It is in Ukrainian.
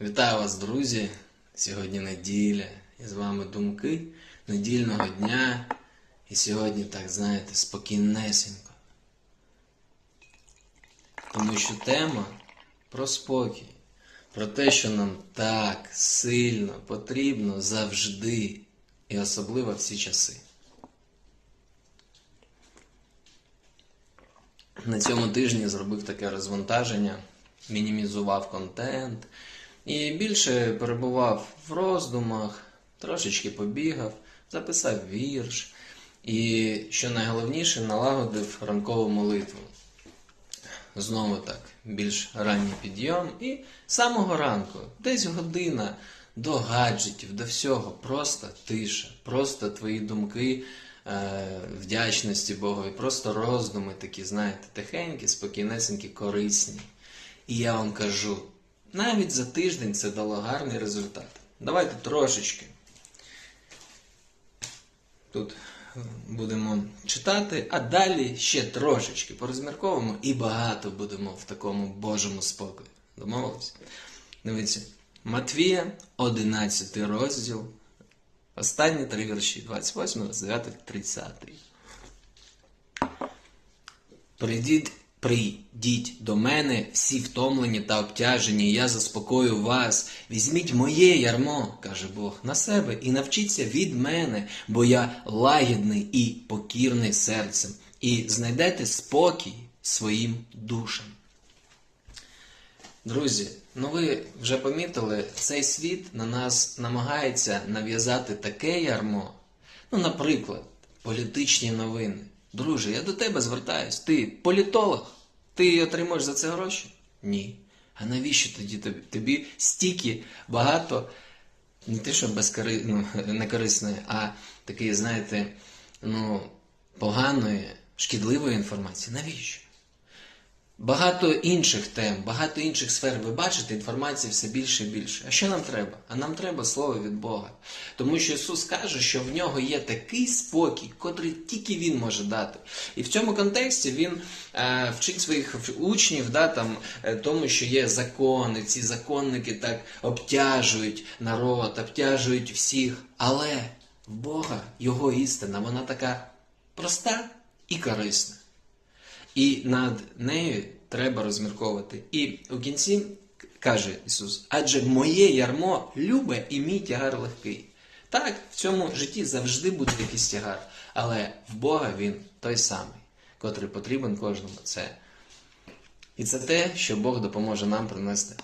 Вітаю вас, друзі! Сьогодні неділя. І з вами думки недільного дня. І сьогодні, так знаєте, спокійнесенько. Тому що тема про спокій, про те, що нам так сильно потрібно завжди, і особливо в ці часи. На цьому тижні зробив таке розвантаження, мінімізував контент і більше перебував в роздумах, трошечки побігав, записав вірш. І, що найголовніше, налагодив ранкову молитву. Знову так, більш ранній підйом. І з самого ранку, десь година до гаджетів, до всього, просто тиша, просто твої думки е, вдячності Богові, просто роздуми такі, знаєте, тихенькі, спокійнесенькі, корисні. І я вам кажу, навіть за тиждень це дало гарний результат. Давайте трошечки. Тут е, будемо читати, а далі ще трошечки порозмірковуємо і багато будемо в такому Божому спокої. Домовились? Дивіться, Матвія, 11 розділ, останні три вірші, 28, 29, 30. Прийдіть, прийдіть до мене, всі втомлені та обтяжені, я заспокою вас. Візьміть моє ярмо, каже Бог, на себе і навчіться від мене, бо я лагідний і покірний серцем, і знайдете спокій своїм душам. Друзі, ну ви вже помітили, цей світ на нас намагається нав'язати таке ярмо. Ну, наприклад, політичні новини. Друже, я до тебе звертаюсь. Ти політолог? Ти отримуєш за це гроші? Ні. А навіщо тоді тобі? Тобі стільки багато, не те, що безкори... ну, некорисної, а такої, знаєте, ну, поганої, шкідливої інформації. Навіщо? Багато інших тем, багато інших сфер. Ви бачите, інформації все більше і більше. А що нам треба? А нам треба слово від Бога. Тому що Ісус каже, що в нього є такий спокій, котрий тільки Він може дати. І в цьому контексті він е, вчить своїх учнів, да, там, е, тому, що є закони, ці законники так обтяжують народ, обтяжують всіх. Але в Бога його істина, вона така проста і корисна. І над нею треба розмірковувати. І у кінці каже Ісус: адже моє ярмо любе і мій тягар легкий. Так, в цьому житті завжди буде якийсь тягар, але в Бога він той самий, котрий потрібен кожному. Це. І це те, що Бог допоможе нам принести